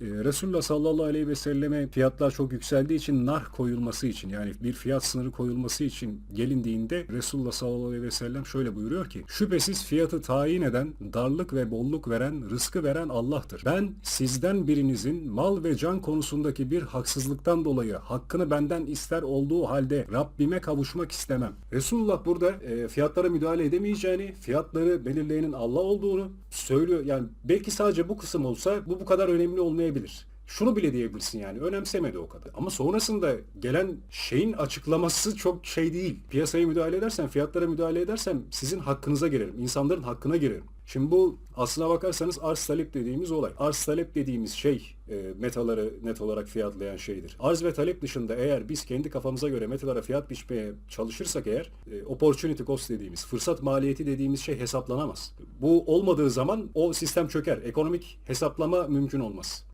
Ee, Resulullah sallallahu aleyhi ve selleme fiyatlar çok yükseldiği için nar koyulması için yani bir fiyat sınırı koyulması için gelindiğinde Resulullah sallallahu aleyhi ve sellem şöyle buyuruyor ki şüphesiz fiyatı tayin eden, darlık ve bolluk veren, rızkı veren Allah'tır. Ben sizden birinizin mal ve can konusundaki bir haksızlıktan dolayı hakkını benden ister olduğu halde Rabbime kavuşmak istemem. Resulullah burada e, fiyatlara müdahale edemeyeceğini, fiyatları belirleyenin Allah olduğunu söylüyor. Yani belki sadece bu kısım olsa bu bu kadar önemli olmayabilir. Şunu bile diyebilirsin yani önemsemedi o kadar. Ama sonrasında gelen şeyin açıklaması çok şey değil. Piyasaya müdahale edersen, fiyatlara müdahale edersem sizin hakkınıza girerim. insanların hakkına girerim. Şimdi bu aslına bakarsanız arz talep dediğimiz olay. Arz talep dediğimiz şey e, metaları net olarak fiyatlayan şeydir. Arz ve talep dışında eğer biz kendi kafamıza göre metalara fiyat biçmeye çalışırsak eğer e, opportunity cost dediğimiz, fırsat maliyeti dediğimiz şey hesaplanamaz. Bu olmadığı zaman o sistem çöker. Ekonomik hesaplama mümkün olmaz.